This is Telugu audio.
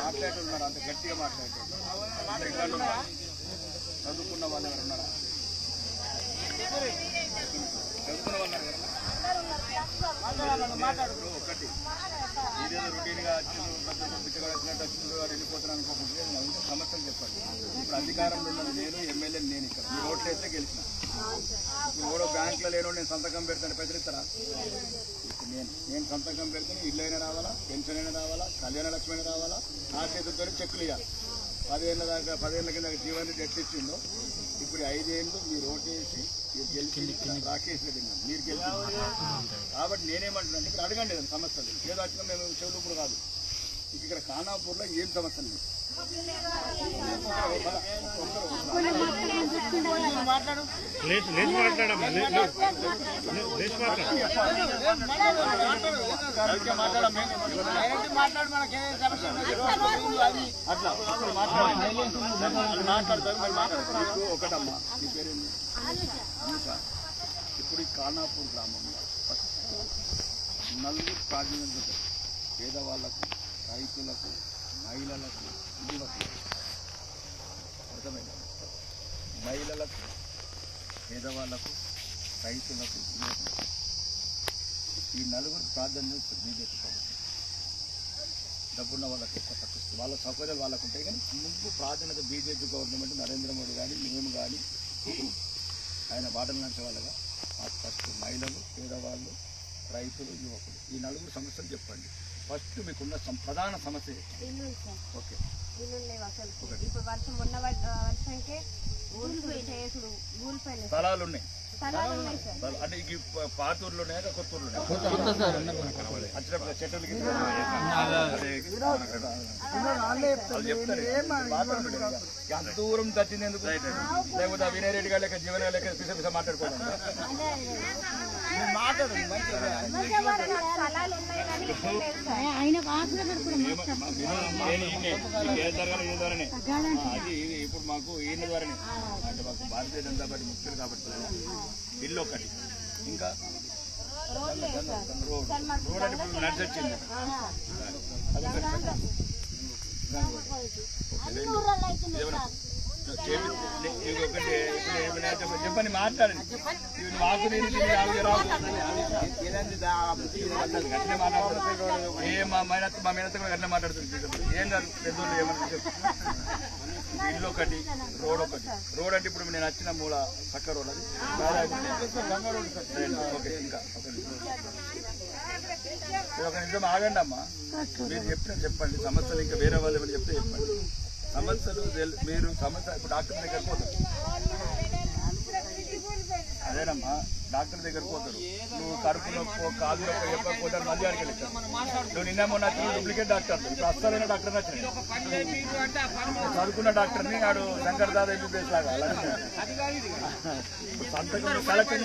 మాట్లాడుతున్నారు అంత గట్టిగా మాట్లాడుతున్నారు చదువుకున్న వాళ్ళు ఎవరు ఉన్నారా? చదువుకున్న వాళ్ళు ఎవరు ఇప్పుడు ఒకటి. ఇదేదో రొటీన్గా వచ్చిండు పెద్దలు వచ్చినట్టు వచ్చిండు వాడు వెళ్ళిపోతున్నాను అనుకోకుండా. సమస్యలు చెప్పండి ఇప్పుడు అధికారంలో ఉన్నది నేను ఎమ్మెల్యే నేను ఇక్కడ. మీరు ఓట్లు అయితే గెలిచిన. ఇప్పుడు ఓడో బ్యాంకులో లేనో నేను సంతకం పెడతాను బెదిరిస్తారా? ఇప్పుడు నేను నేను సంతకం పెడితే ఇల్లు అయినా రావాలా పెన్షన్ అయినా రావాలా కళ్యాణ లక్ష్మి అయినా రావాలా నా చేతులతో చెక్కులు ఇవ్వాలి పదేళ్ళ దాకా పదేళ్ళ కింద జీవాన్ని తెచ్చిచ్చిండు ఇప్పుడు ఐదేళ్ళు మీరు ఓటేసి మీరు గెలిచి రాకేష్ రెడ్డి గారు, మీరు గెలిచి కాబట్టి నేనేమంటున్నా ఇక్కడ అడగండి సమస్యలు ఏదో వచ్చినా మేము చెవులు కూడా కాదు. ఇక ఇక్కడ ఖానాపూర్లో ఏం సమస్యలు లేవు. మాట్లాడు. అట్లా మాట్లాడతారు మరి ఒకటమ్మా మీ పేరేంటి. ఇప్పుడు ఈ ఖానాపూర్ గ్రామంలో నలుగురు ప్రాధాన్యత పేదవాళ్ళకు రైతులకు మహిళలకు యువకులకు అర్థమైందా మహిళలకు పేదవాళ్ళకు రైతులకు ఈ నలుగురు ప్రాధాన్యత బీజేపీ ప్రభుత్వం. డబ్బున్న వాళ్ళకి ఎక్కువ తక్కువ. వాళ్ళ సౌకర్యాలు వాళ్ళకు ఉంటాయి కానీ ముందు ప్రాధాన్యత బీజేపీ గవర్నమెంట్ నరేంద్ర మోడీ కానీ మేము కానీ ఆయన బాటలు నడిచే వాళ్ళగా మాకు ఫస్ట్ మహిళలు పేదవాళ్ళు రైతులు యువకులు. ఈ నలుగురు సమస్యలు చెప్పండి. ఫస్ట్ మీకున్న ప్రధాన సమస్య ఓకే. ఇల్లు లేవు అసలు. ఇప్పుడు వర్షం మొన్న వ- వర్షంకే ఊరిపోయి చేసుడు ఊరిపోయినాయి స్థలాలు ఉన్నాయి. అంటే ఈ దూరం తచ్చింది ఎందుకు? లేకపోతే వినయ్ రెడ్డి గారు లెక్క జీవన గారి లెక్క పిస పిస మాట్లాడుకోవాలి స్థలాలు ఇప్పుడు మాకు ఈయన ద్వారానే అంటే మాకు భారతీయ జనతా పార్టీ ముఖ్యులు కాబట్టి ఇల్లు ఒకటి ఇంకా రోడ్ రోడ్ ఇప్పుడు వచ్చింది ఇది ఒకటి ఏమైనా చెప్పండి మాట్లాడండి మాకు ఏ మా మైనత్ మా మేనత్త కూడా గట్లే మాట్లాడుతుంది ఏం కాదు పెద్దోళ్ళు ఏమన్నా చెప్పు ఇల్లు ఒకటి రోడ్ ఒకటి రోడ్ అంటే ఇప్పుడు నేను వచ్చిన మూల పక్క రోడ్ అది ఓకే ఇంకా ఒక నిమిషం. ఒక నిమిషం ఆగండి అమ్మా మీరు చెప్పిన చెప్పండి సమస్యలు ఇంకా వేరే వాళ్ళు ఏమైనా చెప్తే చెప్పండి సమస్యలు తెల్- మీరు సమస్య ఇప్పుడు డాక్టర్ దగ్గర పోతారు అదేనమ్మా డాక్టర్ దగ్గర పోతారు. నువ్వు కడుపు నొప్పి కాలు నొప్పి చెప్పకపోతే మళ్ళీ అడిగి వెళ్తారు నువ్వు నిన్న మొన్న డూప్లికేట్ డాక్టర్ ఇప్పుడు అస్సలైన డాక్టర్ వచ్చిన చదువుకున్న డాక్టర్ని ఆడు శంకర్ దాదా ఎంబీబీఎస్ లాగా సంతకం కలెక్టర్